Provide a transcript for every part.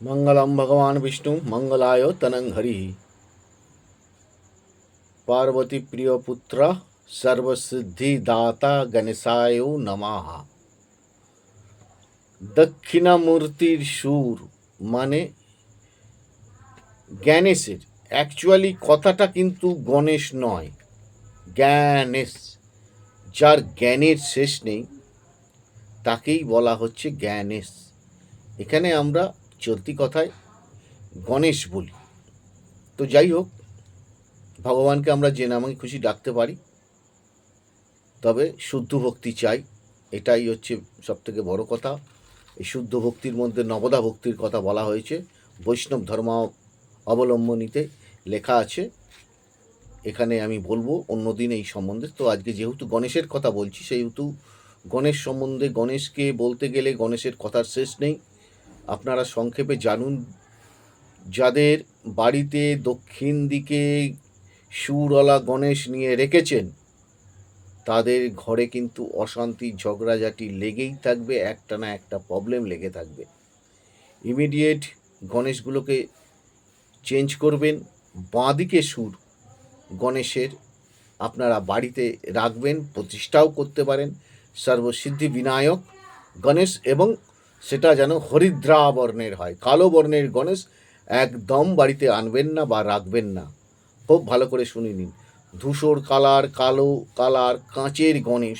मङ्गलं भगवान् विष्णु मङ्गलाय तनं हरिः पार्वतीप्रियपुत्र सर्वसिद्धिदाता गणेशाय নমঃ দক্ষিণামূর্তির সুর মানে জ্ঞানেশের অ্যাকচুয়ালি কথাটা কিন্তু গণেশ নয় জ্ঞানেশ যার জ্ঞানের শেষ নেই তাকেই বলা হচ্ছে জ্ঞানেশ এখানে আমরা চলতি কথায় গণেশ বলি। তো যাই হোক ভগবানকে আমরা যে নামে খুশি ডাকতে পারি, তবে শুদ্ধ ভক্তি চাই, এটাই হচ্ছে সবথেকে বড় কথা। এই শুদ্ধ ভক্তির মধ্যে নবদা ভক্তির কথা বলা হয়েছে, বৈষ্ণব ধর্ম অবলম্বনীতে লেখা আছে। এখানে আমি বলব, অন্যদিন এই সম্বন্ধে। তো আজকে যেহেতু গণেশের কথা বলছি, সেহেতু গণেশ সম্বন্ধে গণেশকে বলতে গেলে গণেশের কথার শেষ নেই। আপনারা সংক্ষেপে জানুন, যাদের বাড়িতে দক্ষিণ দিকে সুরওয়ালা গণেশ নিয়ে রেখেছেন, তাদের ঘরে কিন্তু অশান্তি ঝগড়াঝাটি লেগেই থাকবে, একটা না একটা প্রবলেম লেগে থাকবে। ইমিডিয়েট গণেশগুলোকে চেঞ্জ করবেন, বাঁদিকে সুর গণেশের আপনারা বাড়িতে রাখবেন, প্রতিষ্ঠাও করতে পারেন। সর্বসিদ্ধি বিনায়ক গণেশ এবং সেটা যেন হরিদ্রা বর্ণের হয়। কালো বর্ণের গণেশ একদম বাড়িতে আনবেন না বা রাখবেন না। খুব ভালো করে শুনে নিন। ধূসর কালার, কালো কালার, কাঁচের গণেশ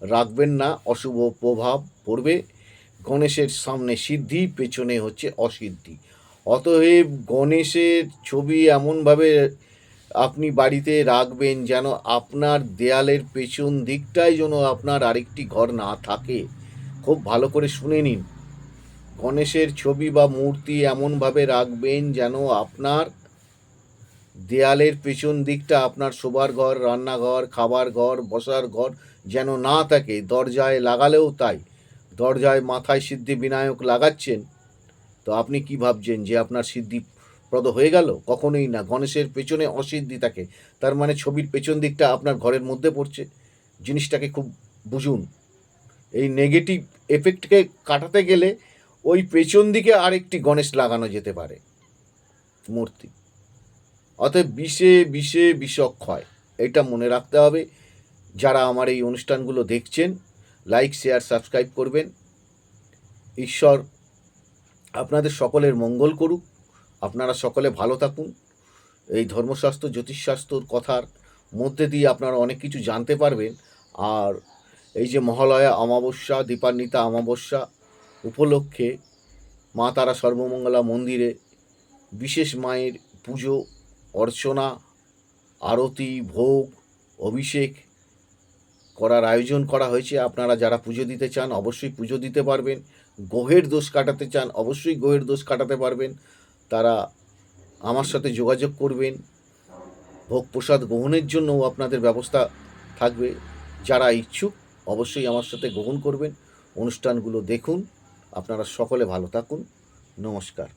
রাখবেন না, অশুভ প্রভাব পড়বে। গণেশের সামনে সিদ্ধি, পেছনে হচ্ছে অসিদ্ধি। অতএব গণেশের ছবি এমনভাবে আপনি বাড়িতে রাখবেন যেন আপনার দেয়ালের পেছন দিকটায় যেন আপনার আরেকটি ঘর না থাকে। খুব ভালো করে শুনে নিন। গণেশের ছবি বা মূর্তি এমনভাবে রাখবেন যেন আপনার দেয়ালের পেছন দিকটা আপনার শোবার ঘর, রান্নাঘর, খাবার ঘর, বসার ঘর যেন না থাকে। দরজায় লাগালেও তাই। দরজায় মাথায় সিদ্ধি বিনায়ক লাগাচ্ছেন। তো আপনি কি ভাবছেন যে আপনার সিদ্ধিপ্রদ হয়ে গেল? কখনোই না। গণেশের পেছনে অসিদ্ধি থাকে। তার মানে ছবির পেছন দিকটা আপনার ঘরের মধ্যে পড়ছে। জিনিসটাকে খুব বুঝুন। এই নেগেটিভ এফেক্টকে কাটাতে গেলে ওই পেছন দিকে আরেকটি গণেশ লাগানো যেতে পারে। মূর্তি। অতএব বিষে বিষে বিষক্ষয় এটা মনে রাখতে হবে। যারা আমার এই অনুষ্ঠানগুলো দেখছেন, লাইক, শেয়ার, সাবস্ক্রাইব করবেন। ঈশ্বর আপনাদের সকলের মঙ্গল করুক। আপনারা সকলে ভালো থাকুন। এই ধর্মশাস্ত্র, জ্যোতিষশাস্ত্রর কথার মধ্যে দিয়ে আপনারা অনেক কিছু জানতে পারবেন। আর এই যে মহালয়া, অমাবস্যা, দীপান্বিতা, অমাবস্যা উপলক্ষে মা তারা সর্বমঙ্গলা মন্দিরে বিশেষ মায়ের পুজো, অর্চনা, আরতি, ভোগ, অভিষেক করার আয়োজন করা হয়েছে। আপনারা যারা পুজো দিতে চান অবশ্যই পুজো দিতে পারবেন। গ্রহের দোষ কাটাতে চান অবশ্যই গ্রহের দোষ কাটাতে পারবেন। তারা আমার সাথে যোগাযোগ করবেন। ভোগ প্রসাদ গ্রহণের জন্যও আপনাদের ব্যবস্থা থাকবে। যারা ইচ্ছুক অবশ্যই আমার সাথে গ্রহণ করবেন। অনুষ্ঠানগুলো দেখুন। আপনারা সকলে ভালো থাকুন। নমস্কার।